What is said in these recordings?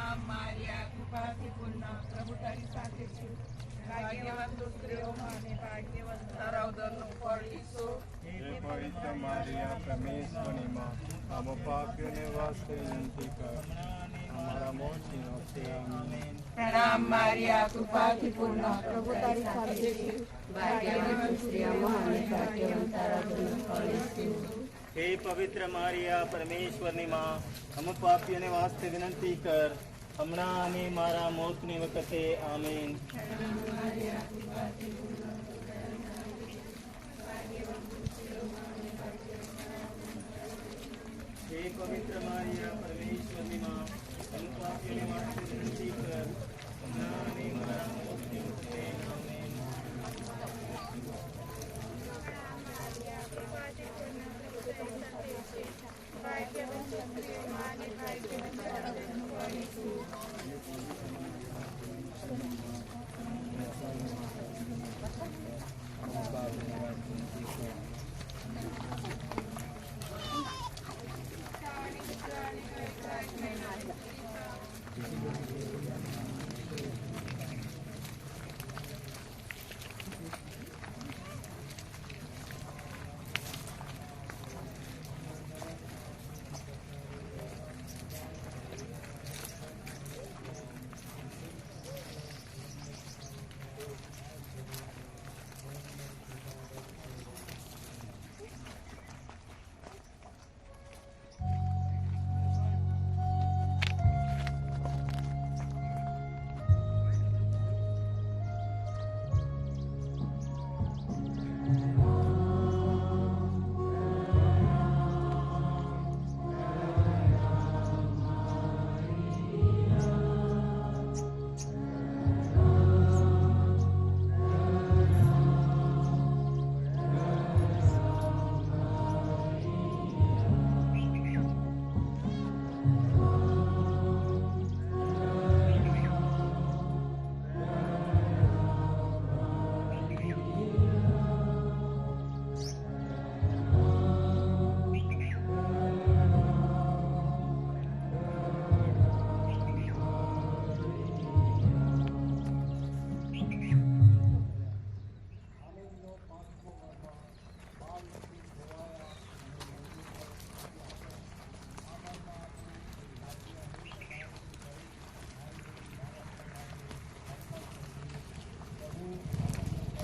નામ મારિયા કૃપાથી પૂર્ણ. પ્રભુ તારી સાથે છે. ભાગ્યવાન તું સ્ત્રીઓમાં અને ભાગ્યવાન તારા ઉદરનું ફળ ઈસુ હે પવિત્ર મારિયા પરમેશ્વરની માં આમ પાપીઓને વાસ્તે વિનંતી કર. અમારા મોતની પ્રણામ મારિયા કૃપાથી પૂર્ણ. પ્રભુ તારી સાથે છે. સ્ત્રીઓમાં અને ફળ હે પવિત્ર મારિયા પરમેશ્વરની માં અમુક પાપીઓને વાસ્તે વિનંતી કર. હમણાં અને મારા મોતની વખતે આમીન હે પવિત્ર મારિયા પરમેશ્વરની માં અમ પાપીઓને વાસ્તે વિનંતી કર હમણાં અને મારા મોતની વખતે આમીન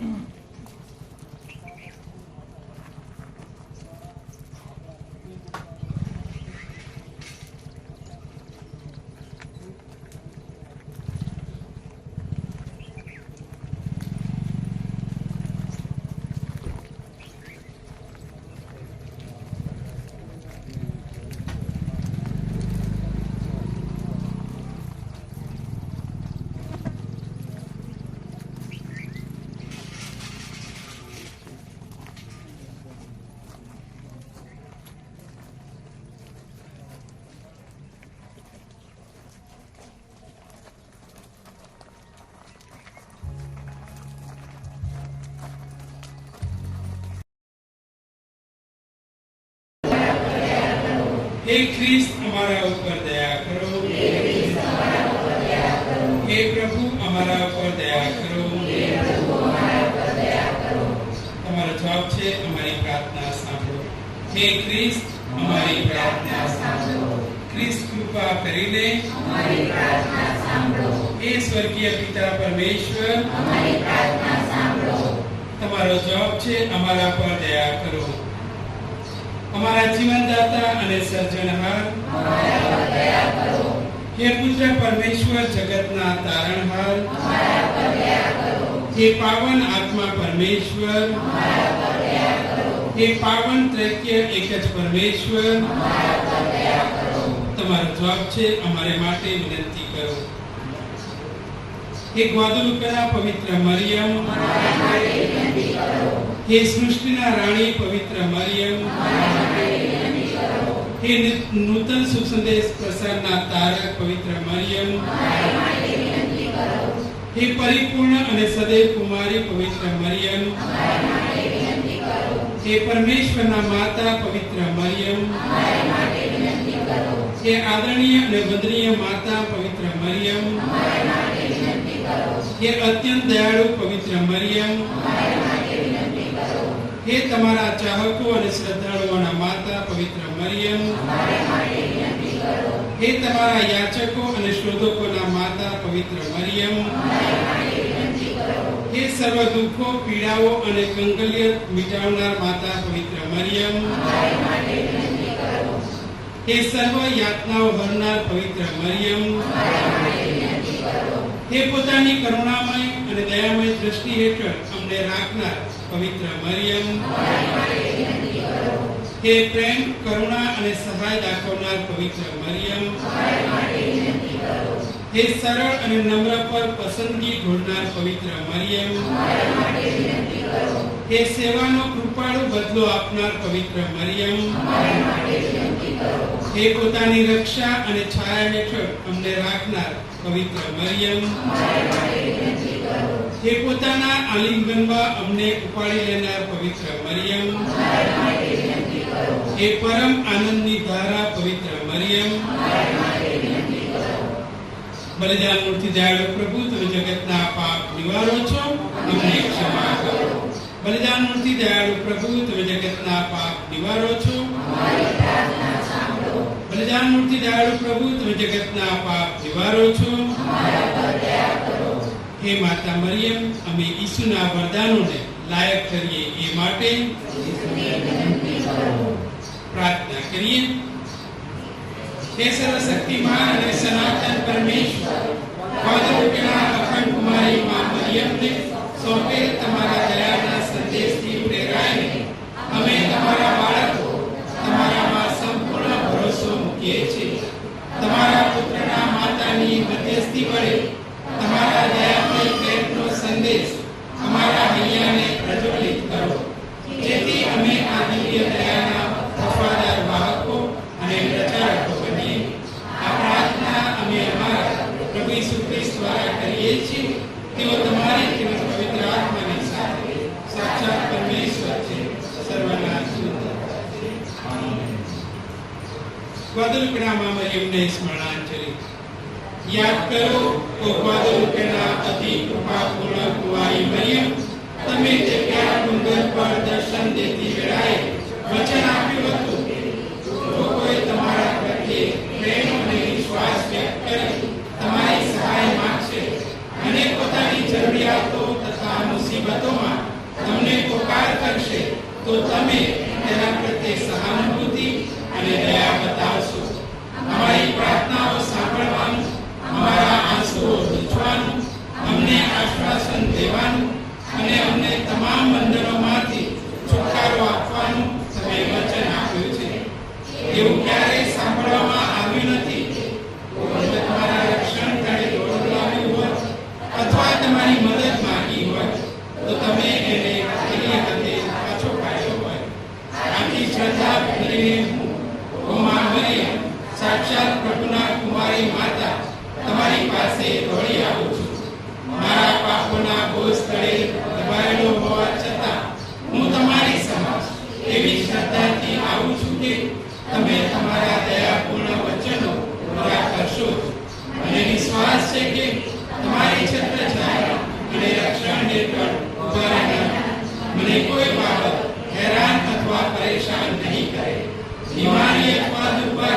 Mm. હે ખ્રિસ્ત અમારા ઉપર દયા કરો. હે પ્રભુ અમારા ઉપર દયા કરો. તમારો જવાબ છે અમારી પ્રાર્થના સાંભળો. હે ખ્રિસ્ત અમારી પ્રાર્થના સાંભળો. ખ્રિસ્ત કૃપા કરીને હે સ્વર્ગીય પિતા પરમેશ્વર તમારો જવાબ છે અમારા પર દયા કરો. અમારા જીવનદાતા અને સર્જનહાર હે પૂજ્ય પરમેશ્વર, જગતના તારણહાર હે પાવન આત્મા પરમેશ્વર. હે પાવન ત્રૈક્ય એક જ પરમેશ્વર. તમારો જવાબ છે, અમારે માટે વિનંતી કરો. હે ગ્વાદલુપના પવિત્ર મરિયમ. હે સૃષ્ટિના રાણી પવિત્ર મરિયમ હે નૂતન સુખ સંદેશ પ્રસારના તારક પવિત્ર મરિયમ હે પરિપૂર્ણ અને સદૈવ કુમારી પવિત્ર મરિયમ હે પરમેશ્વરના માતા પવિત્ર મરિયમ હે આદરણીય અને વંદનીય માતા પવિત્ર મરિયમ હે અત્યંત દયાળુ પવિત્ર મરિયમ હે તમારા ચાહકો અને શ્રદ્ધાળુઓના માતા પવિત્ર મરિયમ. હે તમારા યાચકો અને શોધકોના માતા પવિત્ર મરિયમ. હે સર્વ દુઃખો, પીડાઓ અને કંગલ્ય મિટાવનાર માતા પવિત્ર મરિયમ. હે સર્વ યાતનાઓ હરનાર પવિત્ર મરિયમ. હે પોતાની કરુણામય અને દયામય દ્રષ્ટિ હેઠળ અમને રાખનાર પવિત્ર મરિયમ. હે પ્રેમ કરુણા અને સહાય દાખવનાર પવિત્ર મરિયમ. હે સરળ અને નમ્ર પર પસંદગી ઢોળનાર પવિત્ર મરિયમ. હે સેવાનો કૃપાળુ બદલો આપનાર પવિત્ર મરિયમ. હે પોતાની રક્ષા અને છાયા હેઠળ અમને રાખનાર પવિત્ર મરિયમ. હે પોતાના આલિંગનમાં અમને ઉપાડી લેનાર પવિત્ર મરિયમ. હે પરમ આનંદની ધારા પવિત્ર મરિયમ. બલિદાન મૂર્તિ દયાળુ પ્રભુ તમે જગતના પાપ નિવારો છો અમને ક્ષમા કરો. બલિદાન મૂર્તિ દયાળુ પ્રભુ તમે જગતના પાપ નિવારો છો બલિદાન મૂર્તિ દયાળુ પ્રભુ તમે જગતના પાપ નિવારો છો હે માતા મરિયમ અમે ઈસુના વરદાનોને લાયક કરીએ એ માટે પ્રાર્થના કરીએ. હે સર્વશક્તિમાન અને સનાતન પરમેશ્વર પદરૂપિણા અખંડ કુમારી માં મરિયમને સોંપેલ તમારા દયાના સંદેશથી પ્રેરાઈને અમે તમારા બાળકો તમારામાં સંપૂર્ણ ભરોસો મૂકીએ છીએ તમારા પુત્રના માતાની મધ્યસ્થી વડે તમારા દયામય પ્રેમનો સંદેશ અમારા હૈયાને પ્રજ્વલિત કરો જેથી અમે આ દિવ્ય દયાના વફાદાર વાહકો અને પ્રચારકો બનીએ આ પ્રાર્થના અમે અમારા પ્રભુ ઈસુ ખ્રિસ્ત દ્વારા કરીએ છીએ તેઓ તમારી તેમજ પવિત્ર આત્માની સાથે સાક્ષાત પરમેશ્વર છે સર્વના શુદ્ધ ગ્વાદલુપેનામાં એમને સ્મરણાંજલિ. યાદ કરો તો ગ્વાદલુપેના અતિ કૃપાપૂર્ણ કુવારી મરિયમ તમે જગ્યા ડુંગર પર દર્શન દેતી વેળાએ વચન divine